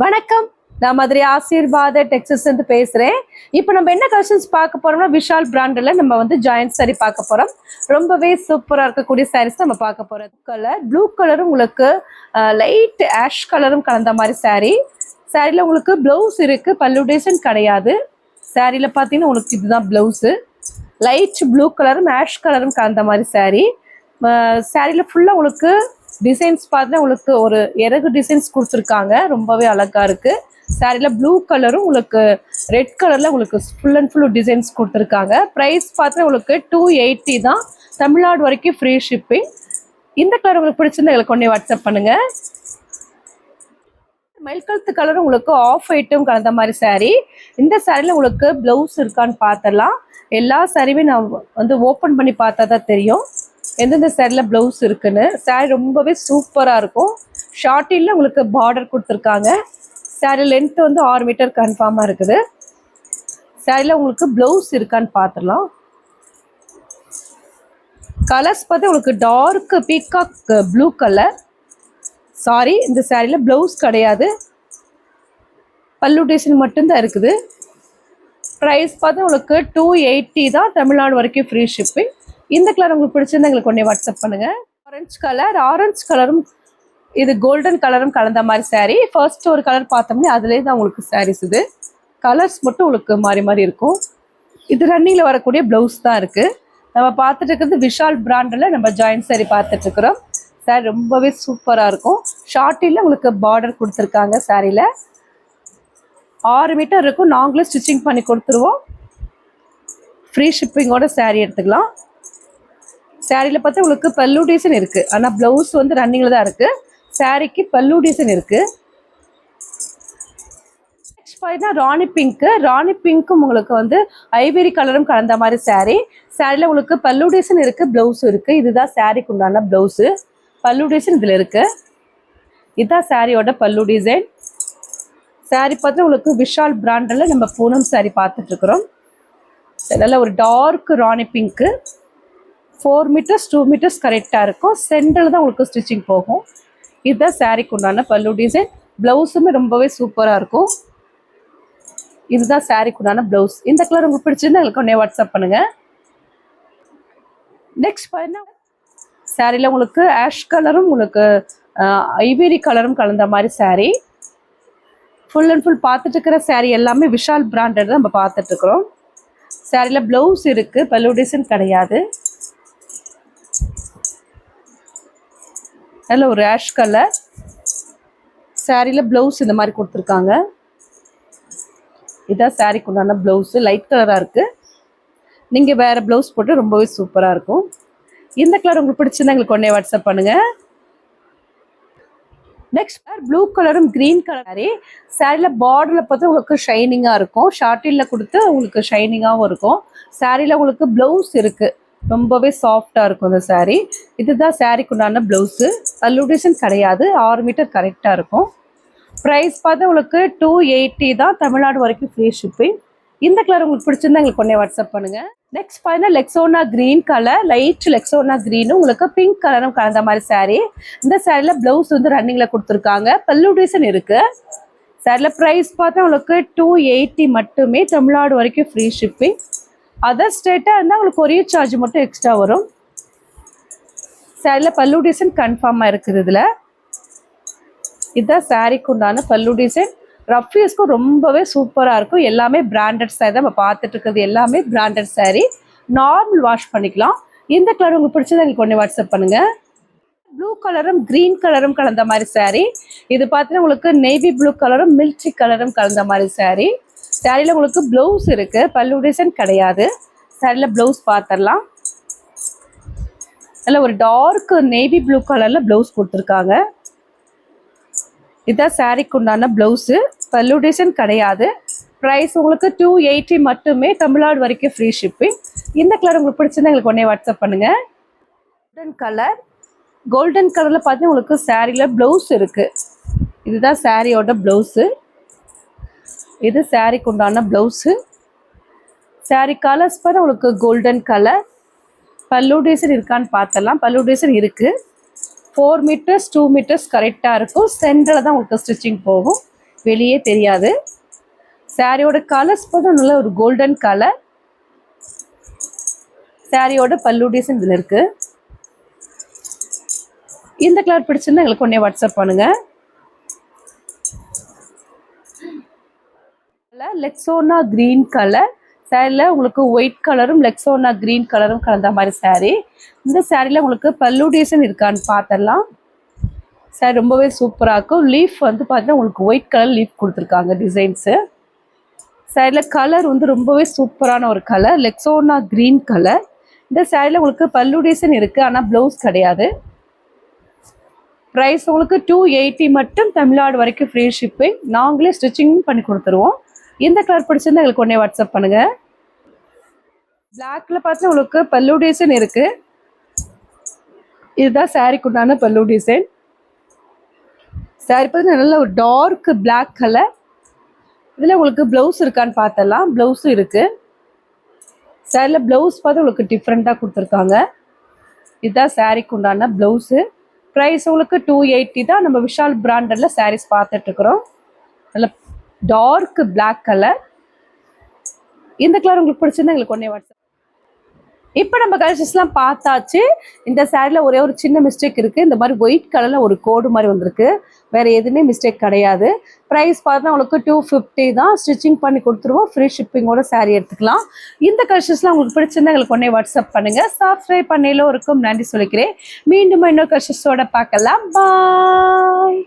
வணக்கம். நான் மதுரை ஆசீர்வாத டெக்ஸஸ் இருந்து பேசுறேன். இப்போ நம்ம என்ன கலெக்ஷன்ஸ் பார்க்க போறோம்னா விஷால் பிராண்டில் நம்ம வந்து ஜாயிண்ட் சாரி பார்க்க போறோம். ரொம்பவே சூப்பராக இருக்கக்கூடிய சாரீஸ் நம்ம பார்க்க போறோம். கலர் ப்ளூ கலரும் உங்களுக்கு லைட் ஆஷ் கலரும் கலந்த மாதிரி சாரீ சாரியில் உங்களுக்கு ப்ளவுஸ் இருக்கு பல்லு டிசைன் கிடையாது சாரியில் பார்த்தீங்கன்னா உங்களுக்கு இதுதான் ப்ளவுஸு லைட் ப்ளூ கலரும் ஆஷ் கலரும் கலந்த மாதிரி சாரீ சாரியில் ஃபுல்லாக உங்களுக்கு டிசைன்ஸ் பார்த்தீங்கன்னா உங்களுக்கு ஒரு இறகு டிசைன்ஸ் கொடுத்துருக்காங்க. ரொம்பவே அழகா இருக்கு. சாரியில் ப்ளூ கலரும் உங்களுக்கு ரெட் கலரில் உங்களுக்கு ஃபுல் அண்ட் ஃபுல் டிசைன்ஸ் கொடுத்துருக்காங்க. ப்ரைஸ் பார்த்தீங்கன்னா உங்களுக்கு டூ எயிட்டி தான். தமிழ்நாடு வரைக்கும் ஃப்ரீ ஷிப்பிங் இந்த கலர் உங்களுக்கு பிடிச்சிருந்தா எங்களுக்கு கொண்டே வாட்ஸ்அப் பண்ணுங்க. மெல்கழுத்து கலர் உங்களுக்கு ஆஃப் ஒயிட்டும் கலந்த மாதிரி saree. இந்த சாரியில் உங்களுக்கு ப்ளவுஸ் இருக்கான்னு பார்த்தலாம் எல்லா சாரியுமே நான் வந்து ஓப்பன் பண்ணி பார்த்தா தான் தெரியும். எந்தெந்த சேரீல ப்ளவுஸ் இருக்குன்னு. சேரீ ரொம்பவே சூப்பராக இருக்கும். ஷார்ட்டில் உங்களுக்கு பார்டர் கொடுத்துருக்காங்க. சேரீ லென்த் வந்து ஆறு மீட்டர் கன்ஃபார்மாக இருக்குது. சேரீல உங்களுக்கு ப்ளவுஸ் இருக்கான்னு பார்த்துடலாம் கலர்ஸ் பார்த்து உங்களுக்கு dark peacock blue colour sari இந்த சேரீயில் ப்ளவுஸ் கிடையாது. பல்லு டிசைன் மட்டும்தான் இருக்குது. ப்ரைஸ் பார்த்து உங்களுக்கு டூ எயிட்டி தான் தமிழ்நாடு வரைக்கும் ஃப்ரீ ஷிப்பிங் இந்த கலர் உங்களுக்கு பிடிச்சிருந்தா எங்களுக்கு ஒன்றே வாட்ஸ்அப் பண்ணுங்க. ஆரஞ்சு கலர் ஆரஞ்சு கலரும் இது கோல்டன் கலரும் கலந்த மாதிரி சாரீ ஃபர்ஸ்ட் ஒரு கலர் பார்த்தோம்னா அதுலேயே தான் உங்களுக்கு சாரீஸ் இது. கலர்ஸ் மட்டும் உங்களுக்கு மாறி மாறி இருக்கும். இது ரன்னிங்கில் வரக்கூடிய ப்ளவுஸ் தான் இருக்குது நம்ம பார்த்துட்டு இருக்கிறது விஷால் பிராண்டில் நம்ம ஜாயின்ட் saree பார்த்துட்டு இருக்கிறோம். சாரி ரொம்பவே சூப்பராக இருக்கும். ஷார்ட்டில் உங்களுக்கு பார்டர் கொடுத்துருக்காங்க சாரியில் ஆறு மீட்டர் இருக்கும். நாங்களே ஸ்டிச்சிங் பண்ணி கொடுத்துருவோம். ஃப்ரீ ஷிப்பிங்கோட சாரீ எடுத்துக்கலாம். சாரியில் பார்த்தா உங்களுக்கு பல்லு டிசைன் இருக்குது ஆனால் ப்ளவுஸ் வந்து ரன்னிங்கில் தான் இருக்குது சாரிக்கு பல்லு டிசைன் இருக்குது நெக்ஸ்ட் பார்த்தீங்கன்னா ராணி பிங்க்கு ராணி பிங்க்கும் உங்களுக்கு வந்து ஐவேரி கலரும் கலந்த மாதிரி saree. சாரியில் உங்களுக்கு பல்லு டிசைன் இருக்குது ப்ளவுஸும் இருக்குது இதுதான் சாரிக்கு உண்டான ப்ளவுஸு பல்லு டிசைன் இதில் இருக்குது இதுதான் சாரியோட பல்லு டிசைன் சாரி பார்த்து உங்களுக்கு விஷால் பிராண்டில் நம்ம பூனம் சாரி பார்த்துட்ருக்குறோம் நல்ல ஒரு dark rani pink four metres two metres கரெக்டாக இருக்கும். சென்டரில் தான் உங்களுக்கு ஸ்டிச்சிங் போகும். இதுதான் சாரீக்கு உண்டான பல்லு டிசைன் ப்ளவுஸுமே ரொம்பவே சூப்பராக இருக்கும். இதுதான் சாரீக்கு உண்டான ப்ளவுஸ் இந்த கலர் உங்களுக்கு பிடிச்சிருந்தா எங்களுக்கு ஒன்றே வாட்ஸ்அப் பண்ணுங்கள் நெக்ஸ்ட் பார்த்தீங்கன்னா சாரியில் உங்களுக்கு ஆஷ் கலரும் உங்களுக்கு ஐவேரி கலரும் கலந்த மாதிரி சாரீ ஃபுல் அண்ட் ஃபுல் பார்த்துட்டு இருக்கிற சாரீ எல்லாமே விஷால் பிராண்டட் நம்ம பார்த்துட்டு இருக்கிறோம். சாரியில் ப்ளவுஸ் இருக்குது பல்லு டிசைன் கிடையாது. அதில் ஒரு ஆஷ் கலர் சாரியில் ப்ளவுஸ் இந்த மாதிரி கொடுத்துருக்காங்க. இதான் சாரிக்கு உண்டான ப்ளவுஸு லைட் கலராக இருக்குது நீங்கள் வேறு ப்ளவுஸ் போட்டு ரொம்பவே சூப்பராக இருக்கும். இந்த கலர் உங்களுக்கு பிடிச்சிருந்தா எங்களுக்கு ஒன்றே வாட்ஸ்அப் பண்ணுங்கள் நெக்ஸ்ட் கலர் ப்ளூ கலரும் க்ரீன் கலர் சாரியில் பார்டரில் பார்த்து உங்களுக்கு ஷைனிங்காக இருக்கும். ஷார்ட்டில் கொடுத்து உங்களுக்கு ஷைனிங்காகவும் இருக்கும். சாரியில் உங்களுக்கு ப்ளவுஸ் இருக்குது ரொம்பவே சாஃப்டாக இருக்கும் இந்த சாரீ இதுதான் சாரிக்கு உண்டான ப்ளவுஸு பல்லுடேஷன் கிடையாது. ஆறு மீட்டர் கரெக்டாக இருக்கும். ப்ரைஸ் பார்த்து உங்களுக்கு டூ எயிட்டி தான் தமிழ்நாடு வரைக்கும் ஃப்ரீ ஷிப்பிங் இந்த கலர் உங்களுக்கு பிடிச்சிருந்தா எங்களுக்கு கொண்டே வாட்ஸ்அப் பண்ணுங்க. நெக்ஸ்ட் பார்த்தீங்கன்னா லெக்ஸோனா க்ரீன் கலர் லைட் லெக்ஸோனா க்ரீனும் உங்களுக்கு பிங்க் கலரும் கலந்த மாதிரி சாரீ இந்த சாரியில் ப்ளவுஸ் வந்து ரன்னிங்கில் கொடுத்துருக்காங்க. பல்லு டிசைன் இருக்குது சாரியில் ப்ரைஸ் பார்த்தா உங்களுக்கு டூ எயிட்டி மட்டுமே தமிழ்நாடு வரைக்கும் ஃப்ரீ ஷிப்பிங் அதர் ஸ்டேட்டாக இருந்தால் உங்களுக்கு கொரியர் சார்ஜ் மட்டும் எக்ஸ்ட்ரா வரும். சாரியில் பல்லு டிசைன் கன்ஃபார்மாக இருக்குது இதில் இதுதான் சாரிக்கு உண்டான பல்லு டிசைன் ரஃப் யூஸ்க்கும் ரொம்பவே சூப்பராக இருக்கும். எல்லாமே பிராண்டட் சாரி தான். நம்ம பார்த்துட்டு இருக்கிறது எல்லாமே பிராண்டட் saree. நார்மல் வாஷ் பண்ணிக்கலாம். இந்த கலர் உங்களுக்கு பிடிச்சதை எனக்கு ஒன்று வாட்ஸ்அப் பண்ணுங்கள் ப்ளூ கலரும் க்ரீன் கலரும் கலந்த மாதிரி saree. இது பார்த்தீங்கன்னா உங்களுக்கு நேவி ப்ளூ கலரும் மில்ட்ரி கலரும் கலந்த மாதிரி சாரீ சாரியில் உங்களுக்கு ப்ளவுஸ் இருக்குது பல்லு டிசைன் கிடையாது. சாரியில் ப்ளவுஸ் பார்த்துடலாம் நல்ல ஒரு டார்க் நேவி ப்ளூ கலரில் ப்ளவுஸ் கொடுத்துருக்காங்க. இதுதான் சாரிக்கு உண்டான ப்ளவுஸு பல்லு டிசைன் கிடையாது. ப்ரைஸ் உங்களுக்கு டூ எயிட்டி மட்டுமே தமிழ்நாடு வரைக்கும் ஃப்ரீ ஷிப்பிங் இந்த கலர் உங்களுக்கு பிடிச்சிருந்தா எங்களுக்கு உடனே வாட்ஸ்அப் பண்ணுங்கள் கோல்டன் கலர் கோல்டன் கலரில் பார்த்தீங்கன்னா உங்களுக்கு சாரியில் ப்ளவுஸ் இருக்குது இதுதான் சாரியோட ப்ளவுஸு இது சாரிக்கு உண்டான ப்ளவுஸு சாரி கலர்ஸ் பார்த்தா உங்களுக்கு கோல்டன் கலர் பல்லு டிசைன் இருக்கான்னு பார்த்தலாம் பல்லு டிசைன் இருக்குது ஃபோர் மீட்டர்ஸ் டூ மீட்டர்ஸ் கரெக்டாக இருக்கும். சென்டரில் தான் உங்களுக்கு ஸ்டிச்சிங் போகும். வெளியே தெரியாது. சாரியோட கலர்ஸ் பார்த்தா நல்ல ஒரு கோல்டன் கலர் சாரியோட பல்லு டிசைன் இதில் இருக்குது இந்த கலர் பிடிச்சிருந்தா எங்களுக்கு ஒன்றே வாட்ஸ்அப் பண்ணுங்கள் பண்ணுங்க லெக்ஸோனா கிரீன் கலர் சாரியில் உங்களுக்கு ஒயிட் கலரும் லெக்ஸோனா கிரீன் கலரும் கலந்த மாதிரி சேரீ இந்த சாரியில் உங்களுக்கு பல்லு டிசைன் இருக்கான்னு பார்த்துடலாம் சாரி ரொம்பவே சூப்பராக இருக்கும். லீஃப் வந்து பார்த்தீங்கன்னா உங்களுக்கு ஒயிட் கலர் லீஃப் கொடுத்துருக்காங்க டிசைன்ஸு சாரியில் கலர் வந்து ரொம்பவே சூப்பரான ஒரு கலர் லெக்ஸோனா க்ரீன் கலர் இந்த சாரியில் உங்களுக்கு பல்லு டிசைன் இருக்குது ஆனால் ப்ளவுஸ் கிடையாது. ப்ரைஸ் உங்களுக்கு டூ எயிட்டி மட்டும் தமிழ்நாடு வரைக்கும் ஃப்ரீ ஷிப்பிங் நாங்களே ஸ்டிச்சிங் பண்ணி கொடுத்துருவோம். எந்த கலர் பிடிச்சிருந்தா எங்களுக்கு உடனே வாட்ஸ்அப் பண்ணுங்கள் பிளாக்ல பார்த்தா உங்களுக்கு பல்லு டிசைன் இருக்குது இதுதான் சாரிக்கு உண்டான பல்லு டிசைன் சாரி பார்த்தீங்கன்னா நல்ல ஒரு டார்க் பிளாக் கலர் இதில் உங்களுக்கு ப்ளவுஸ் இருக்கான்னு பார்த்தலாம் ப்ளவுஸும் இருக்குது சாரியில் ப்ளவுஸ் பார்த்து உங்களுக்கு டிஃப்ரெண்ட்டாக கொடுத்துருக்காங்க. இதுதான் சாரிக்கு உண்டான ப்ளவுஸு ப்ரைஸ் உங்களுக்கு டூ எயிட்டி தான். நம்ம விஷால் பிராண்டடில் சாரீஸ் பார்த்துட்ருக்குறோம் நல்ல டார்க் பிளாக் கலர் இந்த கலர் உங்களுக்கு பிடிச்சிருந்தா எங்களுக்கு ஒன்றே வாட்ஸ்அப் இப்போ நம்ம கலெக்ஷன்ஸ்லாம் பார்த்தாச்சு. இந்த சாரியில் ஒரே ஒரு சின்ன மிஸ்டேக் இருக்குது இந்த மாதிரி ஒயிட் கலரில் ஒரு கோடு மாதிரி வந்திருக்கு. வேறு எதுவுமே மிஸ்டேக் கிடையாது. ப்ரைஸ் பார்த்தா உங்களுக்கு டூ ஃபிஃப்டி தான். ஸ்டிச்சிங் பண்ணி கொடுத்துருவோம். ஃப்ரீ ஷிப்பிங்கோட saree எடுத்துக்கலாம். இந்த கலெக்ஷன்ஸ்லாம் உங்களுக்கு பிடிச்சிருந்தா எங்களுக்கு ஒன்றே வாட்ஸ்அப் பண்ணுங்கள் சப்ஸ்கிரைப் பண்ணிலும் இருக்கும். நன்றி சொல்லிக்கிறேன். மீண்டும் இன்னொரு கலெக்ஷன்ஸோட பார்க்கலாம். பாய்